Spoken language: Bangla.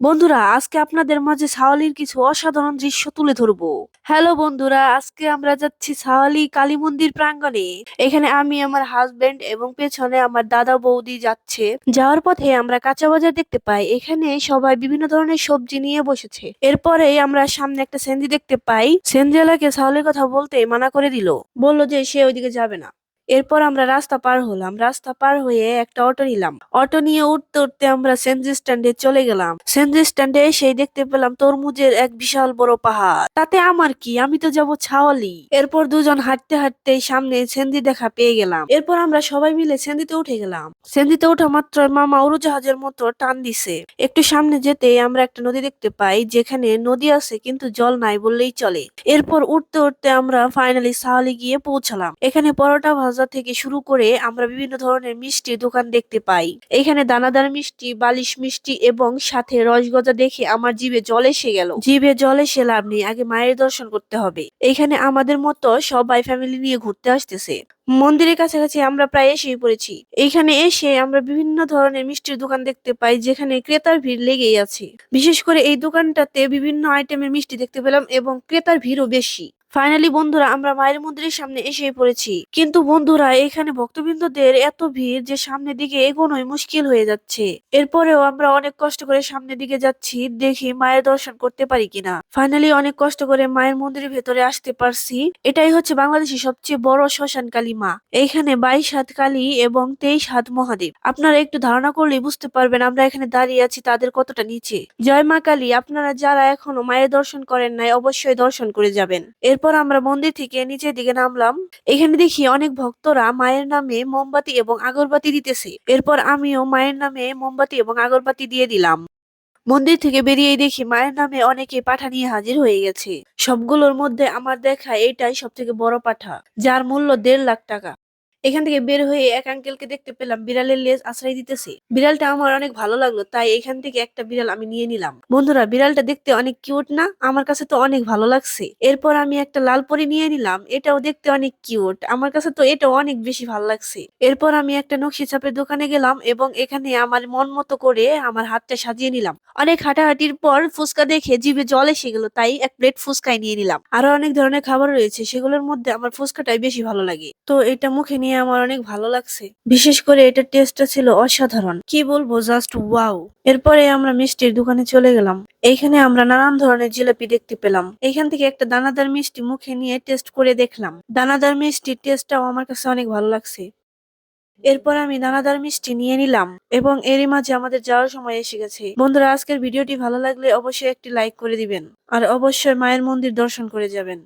বন্ধুরা, আজকে আপনাদের মাঝে সাওয়ালির কিছু অসাধারণ দৃশ্য তুলে ধরবো। হ্যালো বন্ধুরা, আজকে আমরা যাচ্ছি সাওয়ালি কালী মন্দির প্রাঙ্গণে। এখানে আমি, আমার হাজবেন্ড এবং পেছনে আমার দাদা বৌদি যাচ্ছে। যাওয়ার পথে আমরা কাঁচা বাজার দেখতে পাই। এখানে সবাই বিভিন্ন ধরনের সবজি নিয়ে বসেছে। এরপরে আমরা সামনে একটা সেন্দি দেখতে পাই। সেন্দিওয়ালাকে সাওয়ালির কথা বলতে মানা করে দিল। বলল যে সে ওইদিকে যাবে না। এরপর আমরা রাস্তা পার হলাম। রাস্তা পার হয়ে একটা অটো নিলাম। অটো নিয়ে উঠতে উঠতে আমরা সেনজি স্ট্যান্ডে চলে গেলাম। সেনজি স্ট্যান্ডে এসে দেখতে পেলাম তরমুজের এক বিশাল বড় পাহাড়। তাতে আমার কি? আমি তো যাব ছাওয়ালি। এরপর দুজন হাঁটতে হাঁটতে সামনে সেন্দি দেখা পেয়ে গেলাম। এরপর আমরা সবাই মিলে সেন্দিতে উঠে গেলাম। সেন্দিতে ওঠা মাত্র মামা উড়োজাহাজের মতো টান দিছে। একটু সামনে যেতে আমরা একটা নদী দেখতে পাই, যেখানে নদী আছে কিন্তু জল নাই বললেই চলে। এরপর উঠতে উঠতে আমরা ফাইনালি সাহালি গিয়ে পৌঁছালাম। এখানে পরোটা ভাজা থেকে শুরু করে আমরা বিভিন্ন ধরনের মিষ্টির দোকান দেখতে পাই। এখানে দানাদার মিষ্টি, বালিশ মিষ্টি এবং সাথে রসগজা দেখে আমার জিভে জল এসে গেল। জিভে জল এসে লাভ নেই, আগে মায়ের দর্শন করতে হবে। এখানে আমাদের মতো সবাই ফ্যামিলি নিয়ে ঘুরতে আসতেছে। মন্দিরের কাছাকাছি আমরা প্রায় এসেই পড়েছি। এইখানে এসে আমরা বিভিন্ন ধরনের মিষ্টির দোকান দেখতে পাই, যেখানে ক্রেতার ভিড় লেগেই আছে। বিশেষ করে এই দোকানটাতে বিভিন্ন আইটেমের মিষ্টি দেখতে পেলাম এবং ক্রেতার ভিড়ও বেশি। ফাইনালি বন্ধুরা, আমরা মায়ের মন্দিরের সামনে এসে পড়েছি। কিন্তু বন্ধুরা, এখানে ভক্তবৃন্দদের এত ভিড় যে সামনের দিকে এগোনোই মুশকিল হয়ে যাচ্ছে। এরপরেও আমরা অনেক কষ্ট করে সামনের দিকে যাচ্ছি, দেখি মায়ের দর্শন করতে পারি কিনা। ফাইনালি অনেক কষ্ট করে মায়ের মন্দিরের ভেতরে আসতে পারছি। এটাই হচ্ছে বাংলাদেশের সবচেয়ে বড় শ্মশান কালী মা। এইখানে বাইশ হাত কালী এবং তেইশ হাত মহাদেব। আপনারা একটু ধারণা করলেই বুঝতে পারবেন আমরা এখানে দাঁড়িয়ে আছি তাদের কতটা নিচে। জয় মা কালী, আপনারা যারা এখনও মায়ের দর্শন করেন নাই, অবশ্যই দর্শন করে যাবেন। এরপর আমরা মন্দির থেকে নিচের দিকে নামলাম। এখানে দেখি অনেক ভক্তরা মায়ের নামে মোমবাতি এবং আগরবাতি দিতেছে। এরপর আমিও মায়ের নামে মোমবাতি এবং আগরবাতি দিয়ে দিলাম। মন্দির থেকে বেরিয়ে দেখি মায়ের নামে অনেকে পাঠা নিয়ে হাজির হয়ে গেছে। সবগুলোর মধ্যে আমার দেখা এটাই সব থেকে বড় পাঠা, যার মূল্য দেড় লাখ টাকা। এখান থেকে বের হয়ে এক আঙ্কেলকে দেখতে পেলাম বিড়ালের লেজ আশ্রয় দিতেছে। বিড়ালটা আমার অনেক ভালো লাগল, তাই এখান থেকে একটা বিড়াল আমি নিয়ে নিলাম। বন্ধুরা, বিড়ালটা দেখতে অনেক কিউট না? আমার কাছে তো অনেক ভালো লাগছে। এরপর আমি একটা লাল পরি নিয়ে নিলাম, এটাও দেখতে অনেক কিউট আমার কাছে তো এটা অনেক বেশি ভালো লাগছে। এরপর আমি একটা নকশি ছাপের দোকানে গেলাম এবং এখানে আমার মন মতো করে আমার হাতটা সাজিয়ে নিলাম। অনেক হাঁটাহাঁটির পর ফুচকা দেখে জিভে জল এসে গেল, তাই এক প্লেট ফুচকাই নিয়ে নিলাম। আরও অনেক ধরনের খাবার রয়েছে, সেগুলোর মধ্যে আমার ফুচকাটাই বেশি ভালো লাগে। তো এটা মুখে নিয়ে আমার অনেক ভালো লাগছে। বিশেষ করে এটার টেস্টটা ছিল অসাধারণ। কি বলব জাস্ট ওয়াও এরপরে আমরা মিষ্টির দোকানে চলে গেলাম। এইখানে আমরা নানান ধরনের জিলাপি দেখতে পেলাম। এখান থেকে একটা দানাদার মিষ্টি মুখে নিয়ে টেস্ট করে দেখলাম। দানাদার মিষ্টির টেস্টটাও আমার কাছে অনেক ভালো লাগছে। এরপর আমি দানাদার মিষ্টি নিয়ে নিলাম এবং এরই মাঝে আমাদের যাওয়ার সময় এসে গেছে। বন্ধুরা, আজকের ভিডিওটি ভালো লাগলে অবশ্যই একটি লাইক করে দিবেন। আর অবশ্যই মায়ের মন্দির দর্শন করে যাবেন।